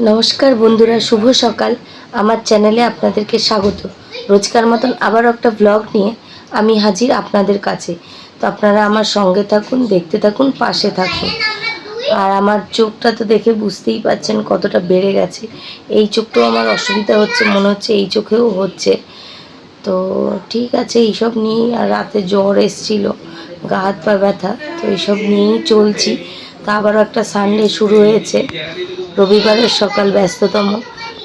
নমস্কার বন্ধুরা, শুভ সকাল। আমার চ্যানেলে আপনাদেরকে স্বাগত। রোজকার মতন আবার একটা ব্লগ নিয়ে আমি হাজির আপনাদের কাছে। তো আপনারা আমার সঙ্গে থাকুন, দেখতে থাকুন, পাশে থাকুন। আর আমার চোখটা তো দেখে বুঝতেই পাচ্ছেন কতটা বেড়ে গেছে। এই চোখটাও আমার অসুবিধা হচ্ছে, মনে হচ্ছে এই চোখেও হচ্ছে। তো ঠিক আছে, এইসব নিয়েই আর রাতে জ্বর এসছিল, গা হাত পা ব্যথা, তো এইসব নিয়েই চলছি। তা আবারও একটা সানডে শুরু হয়েছে। রবিবারের সকাল ব্যস্ততম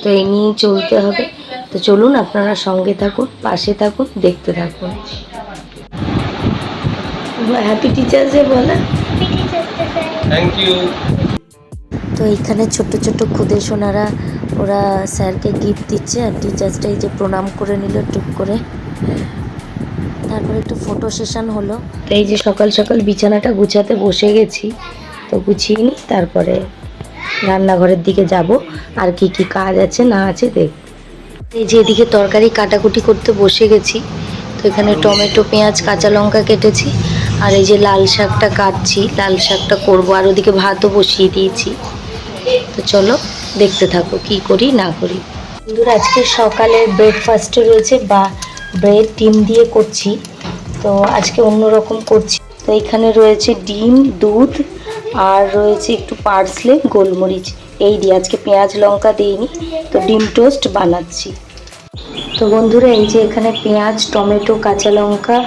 তো এই নিয়েই চলতে হবে। তো চলুন আপনারা সঙ্গে থাকুন পাশে থাকুন দেখতে থাকুন। হ্যাপি টিচার্স ডে বলে। থ্যাংক ইউ তো এইখানে ছোট্ট ছোট্ট খুদে সোনারা ওরা স্যারকে গিফট দিচ্ছে আর টিচার্সটা এই যে প্রণাম করে নিল টুক করে। তারপরে একটু ফটো সেশন হলো। তো এই যে সকাল সকাল বিছানাটা গুছাতে বসে গেছি। তো গুছিয়ে নিই তারপরে রান্নাঘরের দিকে যাব। আর কি কি কাজ আছে, না আছে, দেখ। এই যে এদিকে তরকারি কাটাকুটি করতে বসে গেছি। তো এখানে টমেটো, পেঁয়াজ, কাঁচা লঙ্কা কেটেছি। আর এই যে লাল শাকটা কাটছি, লাল শাকটা করব। আর ওদিকে ভাতও বসিয়ে দিয়েছি। তো চলো, দেখতে থাকো কি করি, না করি। বন্ধুরা, আজকে সকালে ব্রেকফাস্টে রয়েছে বা ব্রেড ডিম দিয়ে করছি। তো আজকে অন্যরকম করছি। তো এখানে রয়েছে ডিম, দুধ আর রয়েছে একটু পার্সলে গোলমরিচ। এই দিয়ে আজকে পেঁয়াজ লঙ্কা দিইনি, তো ডিম টোস্ট বানাচ্ছি। তো বন্ধুরা, এই যে এখানে পেঁয়াজ, টমেটো, কাঁচা লঙ্কা,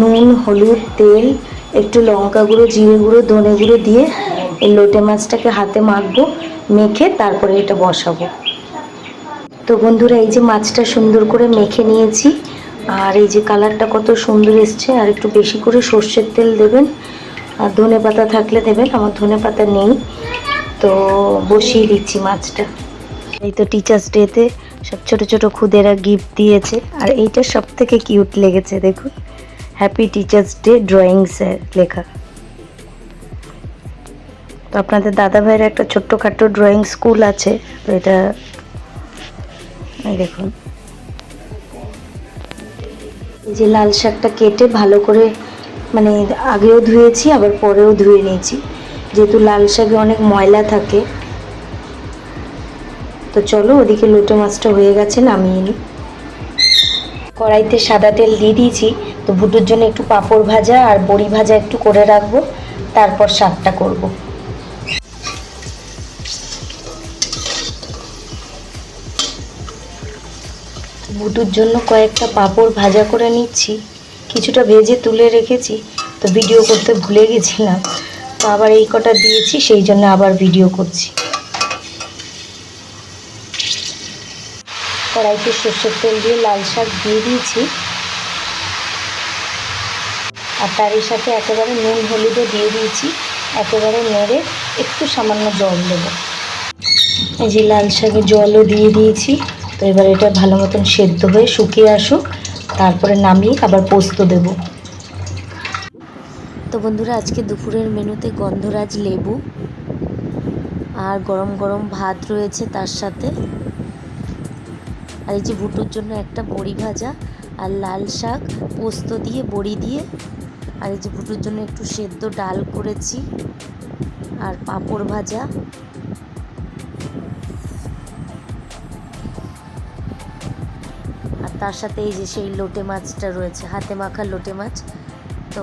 নুন, হলুদ, তেল, একটু লঙ্কা গুঁড়ো, জিরে গুঁড়ো, ধনে গুঁড়ো দিয়ে এই লোটে মাছটাকে হাতে মাখবো, মেখে তারপরে এটা বসাবো। তো বন্ধুরা, এই যে মাছটা সুন্দর করে মেখে নিয়েছি, আর এই যে কালারটা কত সুন্দর এসছে, আর একটু বেশি করে সর্ষের তেল দেবেন আর ধনে পাতা থাকলে দেবেন, আমার ধনে পাতা নেই, তো বসিয়ে দিচ্ছি মাছটা। এই তো টিচার্স ডেতে সব ছোট ছোট খুদেরা গিফট দিয়েছে, আর এইটা সব থেকে কিউট লেগেছে, দেখুন। Happy teachers day drawing sir লেখা। তো আপনাদের দাদা ভাইয়ের একটা ছোট্ট ছোট্টখাটো ড্রয়িং স্কুল আছে, তো এটা এই দেখুন। এই যে লাল শাকটা কেটে ভালো করে মানে আগেও ধুয়েছি, আবার পরেও ধুয়ে নিয়েছি। যেহেতু লাল শাকে অনেক ময়লা থাকে। তো চলো ওদিকে লোটে মাছটা হয়ে গেছে, নামিয়ে নিই। কড়াইতে সাদা তেল দিয়ে দিয়েছি। তো ভুটুর জন্য একটু পাঁপড় ভাজা আর বড়ি ভাজা একটু করে রাখব। তারপর শাকটা করব। বুটুর জন্য কয়েকটা পাঁপড় ভাজা করে নিচ্ছি। কিছুটা ভেজে তুলে রেখেছি, তো ভিডিও করতে ভুলে গেছিলাম। তো আবার এই কটা দিয়েছি, সেই জন্য আবার ভিডিও করছি। কড়াইতে সর্ষের তেল দিয়ে লাল শাক দিয়ে দিয়েছি। আর তারই সাথে একেবারে নুন হলুদও দিয়ে দিয়েছি। একেবারে নেড়ে একটু সামান্য জল দেবো। এই যে লাল শাকে জলও দিয়ে দিয়েছি, তো এবার এটা ভালো মতন সেদ্ধ হয়ে শুকিয়ে আসুক। তারপরে নামিয়ে আবার পোস্ত দেব। তো বন্ধুরা, আজকে দুপুরের মেনুতে গন্ধরাজ লেবু আর গরম গরম ভাত রয়েছে তার সাথে। আর এই যে ভুটুর জন্য একটা বড়ি ভাজা আর লাল শাক, পোস্ত দিয়ে, বড়ি দিয়ে। আর এই যে ভুটুর জন্য একটু সেদ্ধ ডাল করেছি আর পাঁপড় ভাজা। তার সাথে এই যে সেই লোটে মাছটা রয়েছে, হাতে মাখা লোটে মাছ। তো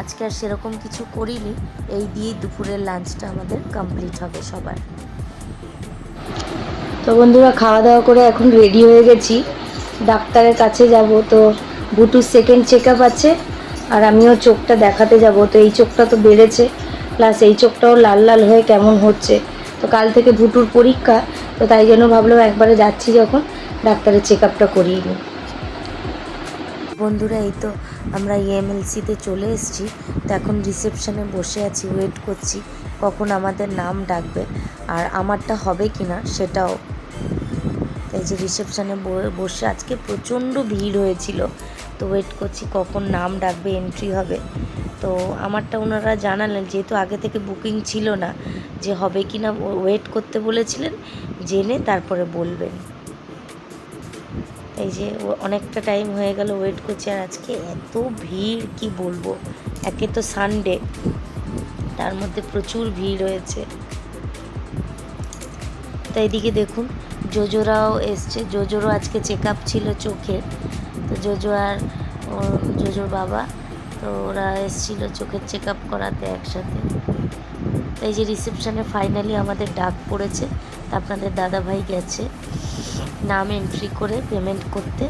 আজকে আর সেরকম কিছু করিনি। এই দিয়েই দুপুরের লাঞ্চটা আমাদের কমপ্লিট হবে সবার। তো বন্ধুরা, খাওয়া দাওয়া করে এখন রেডি হয়ে গেছি। ডাক্তারের কাছে যাব, তো বুটুর সেকেন্ড চেক আছে। আর আমিও চোখটা দেখাতে যাব। তো এই চোখটা তো বেড়েছে প্লাস এই চোখটাও লাল লাল হয়ে কেমন হচ্ছে। তো কাল থেকে ভুটুর পরীক্ষা তো তাই জন্য ভাবলাম একবারে যাচ্ছি যখন, ডাক্তারের চেক আপটা করিয়ে নিই। বন্ধুরা, এই তো আমরা ইএমএলসিতে চলে এসেছি। তো এখন রিসেপশনে বসে আছি, ওয়েট করছি কখন আমাদের নাম ডাকবে আর আমারটা হবে কি না সেটাও। এই যে রিসেপশনে বসে আজকে প্রচণ্ড ভিড় হয়েছিল। তো ওয়েট করছি কখন নাম ডাকবে, এন্ট্রি হবে। তো আমারটা ওনারা জানালেন, যেহেতু আগে থেকে বুকিং ছিল না, যে হবে কি না ওয়েট করতে বলেছিলেন জেনে তারপরে বলবেন এই যে অনেকটা টাইম হয়ে গেল ওয়েট করছি আর আজকে এত ভিড়, কি বলব? একে তো সানডে তার মধ্যে প্রচুর ভিড় হয়েছে তো এইদিকে দেখুন, জোজোরাও এসছে। জোজোরও আজকে চেক আপ ছিল চোখের তো জোজো আর জোজোর বাবা, তো ওরা এসছিল চোখের চেক আপ করাতে একসাথে। এই যে রিসেপশনে ফাইনালি আমাদের ডাক পড়েছে। আপনাদের দাদাভাই গেছে নাম এন্ট্রি করে পেমেন্ট করতে।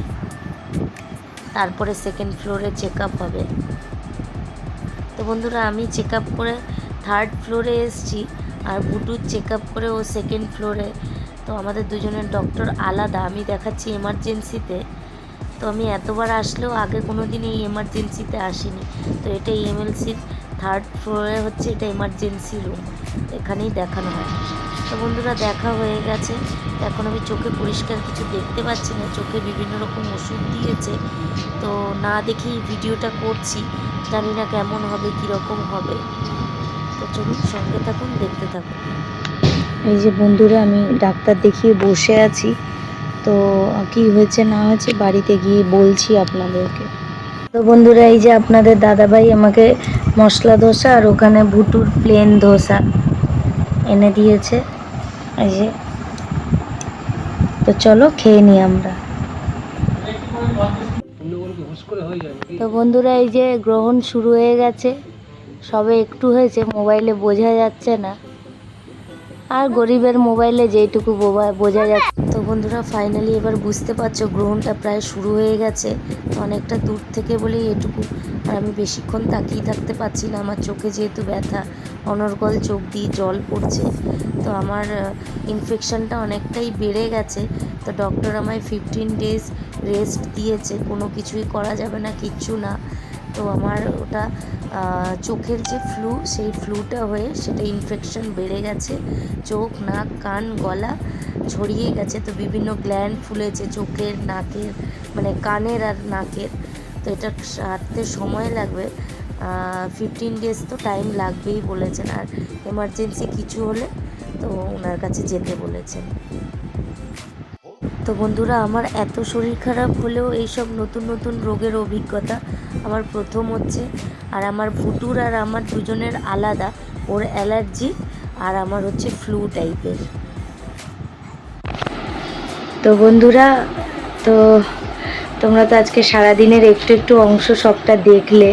তারপরে সেকেন্ড ফ্লোরে চেক আপ হবে। তো বন্ধুরা, আমি চেক আপ করে থার্ড ফ্লোরে এসেছি আর বুটুর চেক আপ করে ও সেকেন্ড ফ্লোরে তো আমাদের দুজনের ডক্টর আলাদা, আমি দেখাচ্ছি এমার্জেন্সিতে তো। আমি এতবার আসলেও আগে কোনো দিন এই এমার্জেন্সিতে আসিনি। তো এটা এমএলসির থার্ড ফ্লোরে হচ্ছে, এটা এমার্জেন্সি রুম এখানেই দেখানো হয়। তো বন্ধুরা দেখা হয়ে গেছে। এখন আমি চোখে পরিষ্কার কিছু দেখতে পাচ্ছি না। চোখে বিভিন্ন রকম ওষুধ দিয়েছে। তো না দেখেই ভিডিওটা করছি। জানি না কেমন হবে, কীরকম হবে। তো চলুন সঙ্গে থাকুন, দেখতে থাকুন। এই যে বন্ধুরা, আমি ডাক্তার দেখিয়ে বসে আছি। তো কি হয়েছে, না হয়েছে, বাড়িতে গিয়ে বলছি আপনাদেরকে। তো বন্ধুরা, এই যে আপনাদের দাদাভাই আমাকে মশলা ধোসা আর ওখানে ভুটুর প্লেন ধোসা। এনে দিয়েছে। এই যে। তো চলো খেয়ে নিই আমরা। তো বন্ধুরা, এই যে গ্রহণ শুরু হয়ে গেছে। সবে একটু হয়েছে, মোবাইলে বোঝা যাচ্ছে না। আর গরিবের মোবাইলে যেইটুকু বোঝা যাচ্ছে। তো বন্ধুরা ফাইনালি এবার বুঝতে পারছ, গ্রহণটা প্রায় শুরু হয়ে গেছে। অনেকটা দূর থেকে বলেই এটুকু। আর আমি বেশিক্ষণ তাকিয়ে থাকতে পারছি না। আমার চোখে যেহেতু ব্যথা, অনর্গল চোখ দিয়ে জল পড়ছে, তো আমার ইনফেকশনটা অনেকটাই বেড়ে গেছে। তো ডক্টর আমায় ফিফটিন ডেজ রেস্ট দিয়েছে। কোনো কিছুই করা যাবে না, কিচ্ছু না। তো আমার ওটা চোখের যে ফ্লু সেই ফ্লুটা হয়ে সেটা ইনফেকশন বেড়ে গেছে। চোখ, নাক, কান, গলা ছড়িয়ে গেছে। তো বিভিন্ন গ্ল্যান্ড ফুলেছে, চোখের, নাকের মানে কানের আর নাকের। তো এটা সারতে সময় লাগবে। ফিফটিন ডেজ তো টাইম লাগবেই বলেছেন। আর এমার্জেন্সি কিছু হলে তো ওনার কাছে যেতে বলেছেন। তো বন্ধুরা, আমার এত শরীর খারাপ হলেও এইসব নতুন নতুন রোগের অভিজ্ঞতা আমার প্রথম হচ্ছে। আর আমার ভুটুর আর আমার দুজনের আলাদা। ওর অ্যালার্জি আর আমার হচ্ছে ফ্লু টাইপের তো বন্ধুরা, তো তোমরা তো আজকে সারাদিনের একটু একটু অংশ সবটা দেখলে,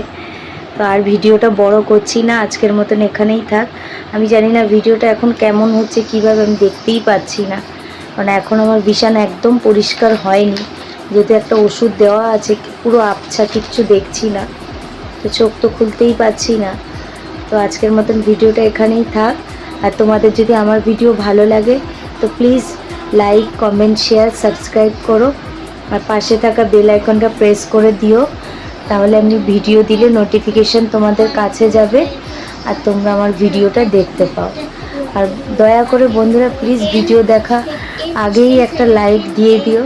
তো আর ভিডিওটা বড় করছি না, আজকের মতন এখানেই থাক। আমি জানি না ভিডিওটা এখন কেমন হচ্ছে, কীভাবে আমি দেখতেই পাচ্ছি না। কারণ এখন আমার বিছানা একদম পরিষ্কার হয়নি, যেহেতু একটা ওষুধ দেওয়া আছে, পুরো আবছা, কিচ্ছু দেখছি না, তো চোখ তো খুলতেই পাচ্ছি না। তো আজকের মতন ভিডিওটা এখানেই থাক। আর তোমাদের যদি আমার ভিডিও ভালো লাগে, তো please like comment share subscribe করো। আর পাশে থাকা বেল আইকনটা প্রেস করে দিও। তাহলে আমি ভিডিও দিলে নোটিফিকেশন তোমাদের কাছে যাবে আর তোমরা আমার ভিডিওটা দেখতে পাও। আর দয়া করে বন্ধুরা প্লিজ ভিডিও দেখা। আগেই একটা লাইক দিয়ে দিও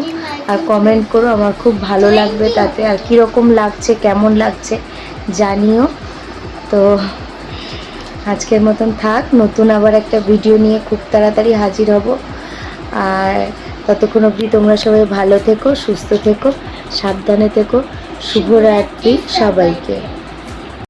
আর কমেন্ট করো, আমার খুব ভালো লাগবে তাতে। আর কীরকম লাগছে, কেমন লাগছে জানিও। তো আজকের মতন থাক, নতুন আবার একটা ভিডিও নিয়ে খুব তাড়াতাড়ি হাজির হব। আর ততক্ষণ অবধি তোমরা সবাই ভালো থেকো সুস্থ থেকো সাবধানে থেকো। শুভরাত্রি সবাইকে।